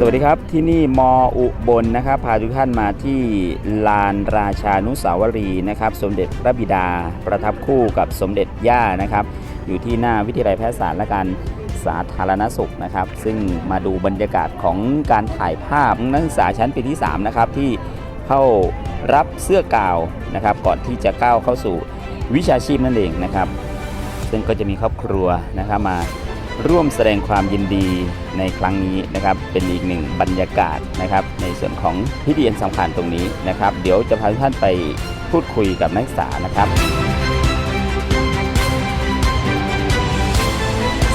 สวัสดีครับที่นี่มอ.อุบลนะครับพาทุกท่านมาที่ลานราชานุสาวรีนะครับ สมเด็จพระบิดาประทับคู่กับสมเด็จย่านะครับ อยู่ที่หน้าวิทยาลัยแพทยศาสตร์และการสาธารณสุขนะครับ ซึ่งมาดูบรรยากาศของการถ่ายภาพนักศึกษาชั้นปีที่3นะครับที่เข้ารับเสื้อกาวนะครับ ก่อนที่จะก้าวเข้าสู่วิชาชีพนั่นเองนะครับ ซึ่งก็จะมีครอบครัวนะครับมา ร่วมแสดงความยินดีในครั้งนี้นะครับ เป็นอีกหนึ่งบรรยากาศนะครับ ในส่วนของพิธีอันสำคัญตรงนี้นะครับ เดี๋ยวจะพาทุกท่านไปพูดคุยกับนักศึกษานะครับ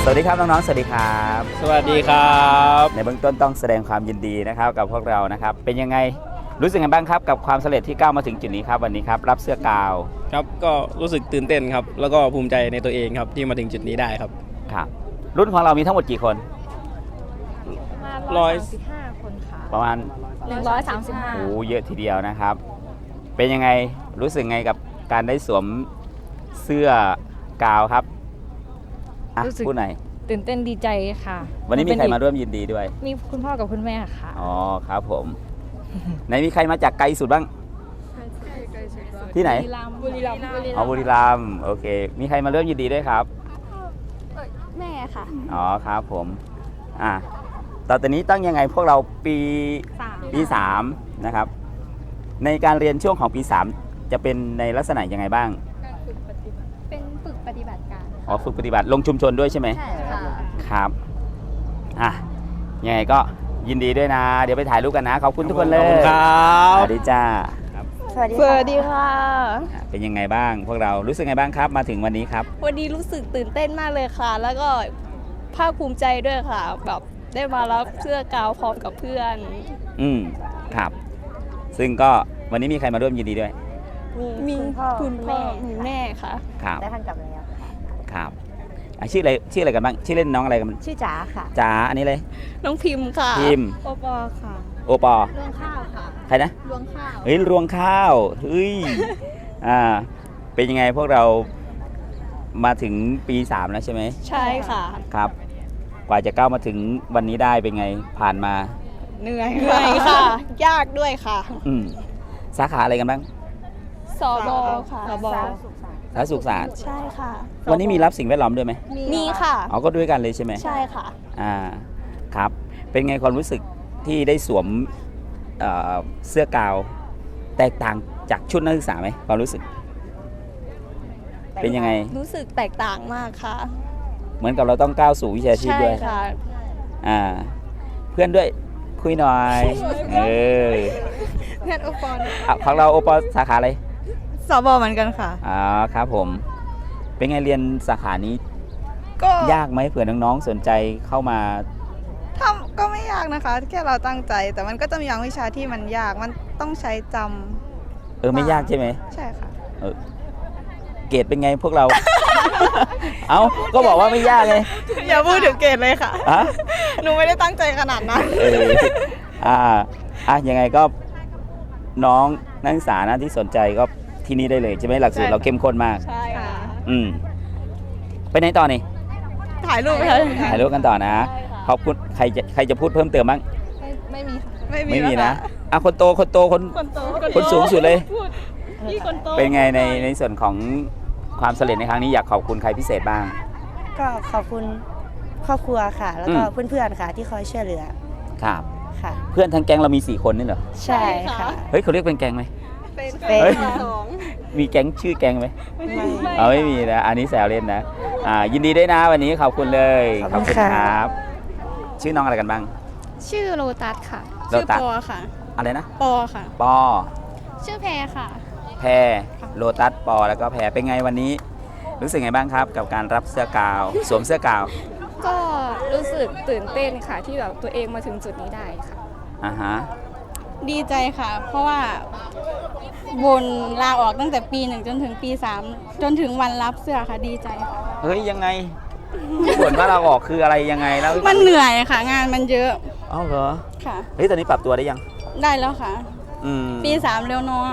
สวัสดีครับน้องๆสวัสดีครับ สวัสดีครับ ในเบื้องต้นต้องแสดงความยินดีนะครับ กับพวกเรานะครับ เป็นยังไงรู้สึกไงบ้างครับกับความสำเร็จที่ก้าวมาถึงจุดนี้ครับวันนี้ครับรับเสื้อกาวครับก็รู้สึกตื่นเต้นครับ แล้วก็ภูมิใจในตัวเองครับที่มาถึงจุดนี้ได้ครับ ครับ รุ่นของเรามีทั้งหมดกี่คน ร้อยสิบห้าคนค่ะประมาณหนึ่งร้อยสามสิบห้าโอ้เยอะทีเดียวนะครับ เป็นยังไงรู้สึกไงกับการได้สวมเสื้อกาวครับอะพูดหน่อยตื่นเต้นดีใจค่ะวันนี้มีใครมาร่วมยินดีด้วยมีคุณพ่อกับคุณแม่ค่ะ อ๋อครับผมไหนมีใครมาจากไกลสุดบ้าง ที่ไหน บุรีรัมย์บุรีอ๋อบุรีรัมย์โอเค มีใครมาร่วมยินดีด้วยครับ แม่ค่ะอ๋อครับผมอะต่อจากนี้ตั้งยังไงพวกเราปีสามปีสามนะครับ ในการเรียนช่วงของปีสามจะเป็นในลักษณะยังไงบ้างเป็นฝึกปฏิบัติการอ๋อฝึกปฏิบัติลงชุมชนด้วยใช่ไหมใช่ค่ะครับอะยังไงก็ยินดีด้วยนะ เดี๋ยวไปถ่ายรูปกันนะ ขอบคุณทุกคนเลยขอบคุณครับสวัสดีจ้า สวัสดีสวัสดีค่ะอะ เป็นยังไงบ้าง พวกเรารู้สึกไงบ้างครับ มาถึงวันนี้ครับ วันนี้รู้สึกตื่นเต้นมากเลยค่ะ แล้วก็ภาคภูมิใจด้วยค่ะ แบบได้มารับเสื้อกาวพร้อมกับเพื่อน อืมครับ ซึ่งก็วันนี้มีใครมาร่วมยินดีด้วย มีคุณพ่อมีแม่ค่ะครับได้ท่านกลับแล้วครับอะชื่ออะไรชื่ออะไรกันบ้างชื่อเล่นน้องอะไรกันชื่อจ๋าค่ะจ๋าอันนี้เลย น้องพิมพ์ค่ะพิมพ์โอปอค่ะ โอปอรวงข้าวค่ะใครนะรวงข้าวเฮ้ยรวงข้าวเฮ้ยอ่าเป็นยังไงพวกเรามาถึงปีสามแล้วใช่ไหมใช่ค่ะ ครับ กว่าจะก้าวมาถึงวันนี้ได้เป็นไงผ่านมาเหนื่อยเหนื่อยค่ะ ยากด้วยค่ะ อืมสาขาอะไรกันบ้างสอบอค่ะสอบอสาธารณสุขศาสตร์ใช่ค่ะ วันนี้มีรับสิ่งแวดล้อมด้วยไหมมีค่ะอ๋อก็ด้วยกันเลยใช่ไหมใช่ค่ะ อ่าครับ เป็นไงความรู้สึก ที่ได้สวมเอ่อเสื้อกาว แตกต่างจากชุดนักศึกษาไหมความรู้สึก เป็นยังไง รู้สึกแตกต่างมากค่ะ เหมือนกับเราต้องก้าวสู่วิชาชีพใช่ด้วยค่ะ อ่า เพื่อนด้วยคุยหน่อย เออเพื่อนโอปอลอะของเราโอปอสาขาอะไรสอบอเหมือนกันค่ะ อ๋อครับผม เป็นไงเรียนสาขานี้ก็ยากไหมเผื่อน้องๆสนใจเข้ามาทำ ก็ไม่ยากนะคะ แค่เราตั้งใจแต่มันก็จะมีบางวิชาที่มันยากมันต้องใช้จำเออไม่ยากใช่ไหมใช่ค่ะเกรดเป็นไงพวกเรา เอ้าก็บอกว่าไม่ยากไงอย่าพูดถึงเกรดเลยค่ะอะหนูไม่ได้ตั้งใจขนาดนั้น เอออ่าอะยังไงก็น้องนักศึกษานะที่สนใจก็ที่นี่ได้เลยใช่ไหมหลักสูตรใช่ค่ะเราเข้มข้นมาก ใช่ค่ะ อืมไปไหนต่อนี่ถ่ายรูปไปเลยถ่ายรูปกันต่อนะ ขอบคุณใครจะใครจะพูดเพิ่มเติมบ้างไม่มีไม่มีไม่มีแล้วนะค่อะคนโตคนโตคนคนโตคนสูงสุดเลยพี่คนโตเป็นไงในในส่วนของความสำเร็จในครั้งนี้อยากขอบคุณใครพิเศษบ้าง ก็ขอบคุณครอบครัวค่ะ แล้วก็อืมเพื่อนๆค่ะที่คอยช่วยเหลือครับค่ะ เพื่อนทั้งแก๊งเรามีสี่คนนี่เหรอใช่ค่ะเฮ้ยเขาเรียกเป็นแก๊งไหมเป็นเป็นเฮ้ยสองมีแก๊งชื่อแก๊งไหมไม่เอาไม่มีนะอันนี้แซวเล่นนะอ่ายินดีด้วยนะวันนี้ขอบคุณเลยขอบคุณค่ะครับ ชื่อน้องอะไรกันบ้าง ชื่อโลตัสค่ะโลชื่อตัส ปอค่ะ อะไรนะ ปอค่ะ ปอ ชื่อแพรค่ะ แพรโลตัสปอแล้วก็แพรเป็นไงวันนี้ รู้สึกไงบ้างครับ กับการรับเสื้อกาว สวมเสื้อกาวก็รู้สึกตื่นเต้นค่ะ ที่แบบตัวเองมาถึงจุดนี้ได้ค่ะ อ่าฮะดีใจค่ะ เพราะว่าวนลาออกตั้งแต่ปีหนึ่งจนถึงปีสามจนถึงวันรับเสื้อค่ะดีใจค่ะ เฮ้ยยังไง ผลว่าเราออกคืออะไรยังไงแล้วมันเหนื่อยค่ะ งานมันเยอะเอ้าเหรอค่ะ เฮ้ยตอนนี้ปรับตัวได้ยัง ได้แล้วค่ะ อืม ปีสามเร็วเนาะ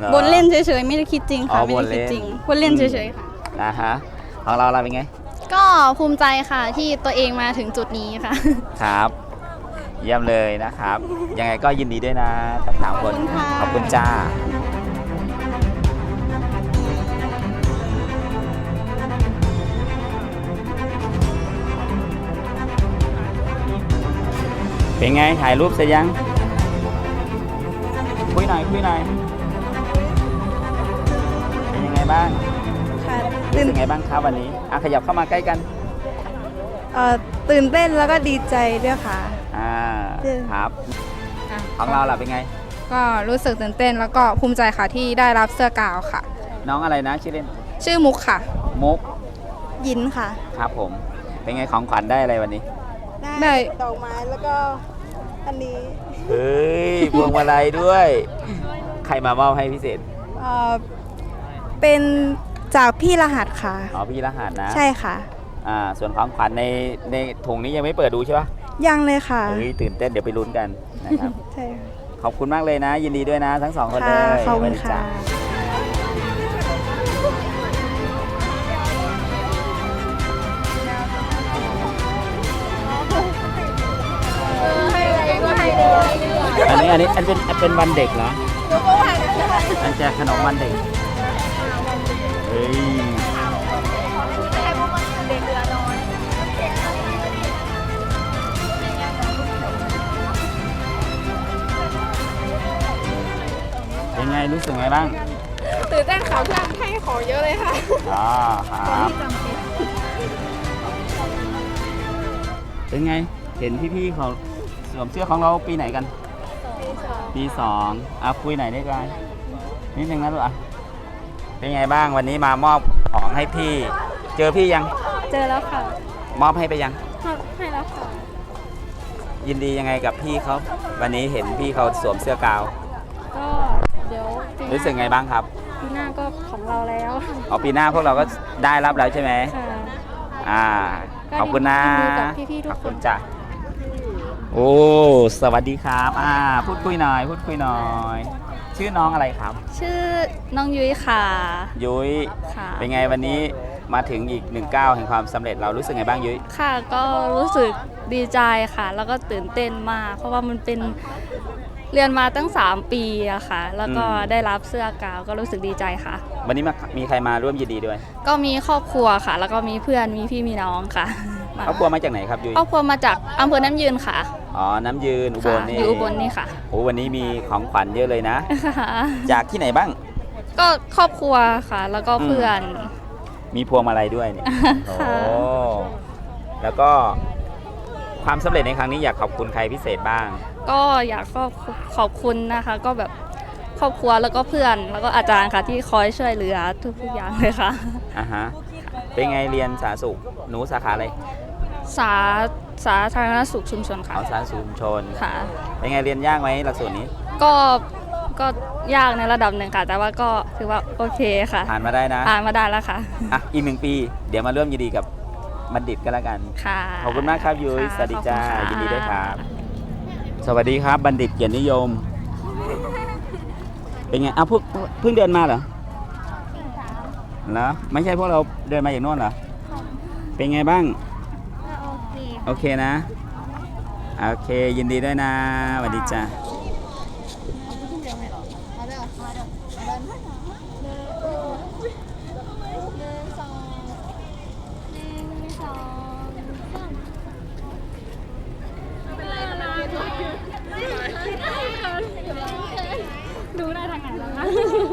หรอบนเล่นเฉยๆไม่ได้คิดจริงอ๋ค่ะอไม่ได้คิดจริงบ่นเล่นบนเล่นเฉยๆค่ะอ่าฮะของเราเราเป็นไง ก็ภูมิใจค่ะที่ตัวเองมาถึงจุดนี้ค่ะ ครับ เยี่ยมเลยนะครับ ยังไงก็ยินดีด้วยนะทั้งสามคนขอบคุณค่ะ ขอบคุณจ้า เป็นไงถ่ายรูปเสร็จยัง คุยหน่อยคุยหน่อยเป็นยังไงบ้างค่ะรู้ตื่นสึกไงบ้างครับวันนี้อะขยับเข้ามาใกล้กันเอ่อตื่นเต้นแล้วก็ดีใจด้วยค่ะ อ่าเออครับอะของเราล่ะเป็นไง ก็รู้สึกตื่นเต้นแล้วก็ภูมิใจค่ะที่ได้รับเสื้อกาวค่ะ น้องอะไรนะชื่อเล่นชื่อมุกค่ะ มุกยินค่ะ ครับผม เป็นไงของขวัญได้อะไรวันนี้ ได้ ดอกไม้แล้วก็อันนี้เฮ้ยพวงมาลัยด้วย ใครมามอบให้พิเศษเอ่อเป็นจากพี่รหัสค่ะ อ๋อพี่รหัสนะใช่ค่ะ อ่าส่วนของขวัญในในถุงนี้ยังไม่เปิดดูใช่ปะยังเลยค่ะ เฮ้ยตื่นเต้นเดี๋ยวไปลุ้นกันนะครับ ใช่ค่ะขอบคุณมากเลยนะ ยินดีด้วยนะ ทั้งสองคนเลค่ะยขอบคุณสวัสดีค่ะ อันนี้อันนี้อันเป็นอันเป็นวันเด็กเหรออันแจกขนมวันเด็กเฮ้ยเป็นไงรู้สึกไงบ้างตื่นเต้นค่ะเพื่อนให้ของเยอะเลยค่ะอ๋อครับเป็นไงเห็นพี่ๆเขาสวมเสื้อของเราปีไหนกัน ปีสองอะคุยไหนอยได้ไหมนิดนึงนะลูกอะเป็นไงบ้างวันนี้มามอบของให้พี่ เจอพี่ยัง เจอแล้วค่ะ มอบให้ไปยังให้แล้วค่ะ ยินดียังไงกับพี่เขาวันนี้เห็นพี่เขาสวมเสื้อกาว ก็เดี๋ยวปีหรู้สึกไงบ้างครับปีหน้าก็ของเราแล้วเอาปีหน้าพวกเราก็ได้รับแล้วใช่ไหมค่ะ อ่า ขอบคุณนะก็ยินดีกับพี่ๆทุกคน ขอบคุณจ้ะ โอ้ สวัสดีครับ อ่า พูดคุยหน่อย พูดคุยหน่อย ชื่อน้องอะไรครับ ชื่อน้องยุ้ยค่ะ ยุ้ย ค่ะ เป็นไงวันนี้มาถึงอีกหนึ่งก้าวแห่งความสำเร็จเรารู้สึกไงบ้างยุ้ย ค่ะ ก็รู้สึกดีใจค่ะ แล้วก็ตื่นเต้นมาก เพราะว่ามันเป็นเรียนมาตั้ง 3 ปีอะค่ะ แล้วก็อืม ได้รับเสื้อกาวก็รู้สึกดีใจค่ะ วันนี้มามีใครมาร่วมยินดีด้วย ก็มีครอบครัวค่ะ แล้วก็มีเพื่อน มีพี่ มีน้องค่ะ มาครอบครัวมาจากไหนครับยุ้ยครอบครัวมาจากอำเภอน้ำยืนค่ะอ๋อน้ำยืนอุบค่ะลนี่อยู่อุบลนี่ค่ะ โอ้วันนี้มีของขวัญเยอะเลยนะ จากที่ไหนบ้าง ก็ครอบครัวค่ะ แล้วก็เพื่อน มีพวงมาลัยด้วยเนี่ยโอ้ค่ะแล้วก็ความสำเร็จในครั้งนี้อยากขอบคุณใครพิเศษบ้าง ก็อยากขอบขอบคุณนะคะ ก็แบบครอบครัวแล้วก็เพื่อนแล้วก็อาจารย์ค่ะที่คอยช่วยเหลือทุกๆอย่างเลยค่ะอ่าฮะเป็นไงเรียนสาธารณสุขหนูสาขาอะไร สาสาธารณสุขชุมชนค่ะเอาสาธารณสุขชุมชนค่ะ เป็นไงเรียนยากไหมหลักสูตรนี้ ก็ก็ยากในระดับหนึ่งค่ะ แต่ว่าก็ถือว่าโอเคค่ะผ่านมาได้นะผ่านมาได้แล้วค่ะอะอีกหนึ่งปี เดี๋ยวมาร่วมยินดีกับบัณฑิตกันแล้วกัน ค่ะขอบคุณมากครับยุ้ยค่ะสวัสดีจ้าขอบคุณค่ะ ยินดีด้วยครับ สวัสดีครับบัณฑิตเกียรตินิยม เป็นไงอ้าวเพิ่งเพิ่งเดินมาเหรอเหรอไม่ใช่พวกเราเดินมาอย่างโน้นเหรอเป็นไงบ้าง โอเคนะ โอเค ยินดีด้วยนะสวัสดีจ้า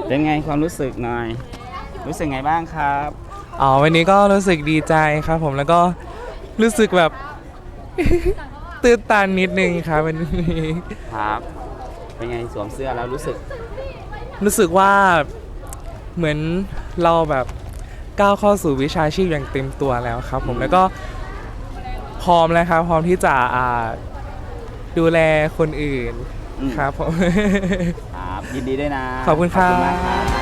เป็นไงความรู้สึกหน่อย รู้สึกไงบ้างครับ อ๋อ วันนี้ก็รู้สึกดีใจครับผมแล้วก็รู้สึกแบบ ตื่นตันนิดนึงครับวันนี้ครับ เป็นไงสวมเสื้อแล้วรู้สึก รู้สึกว่าเหมือนเราแบบก้าวเข้าสู่วิชาชีพอย่างเต็มตัวแล้วครับ ผมแล้วก็พร้อมแล้วครับพร้อมที่จะอ่าดูแลคนอื่นอืม ครับผม ครับยินดีด้วยนะขอบคุณครับมากครับ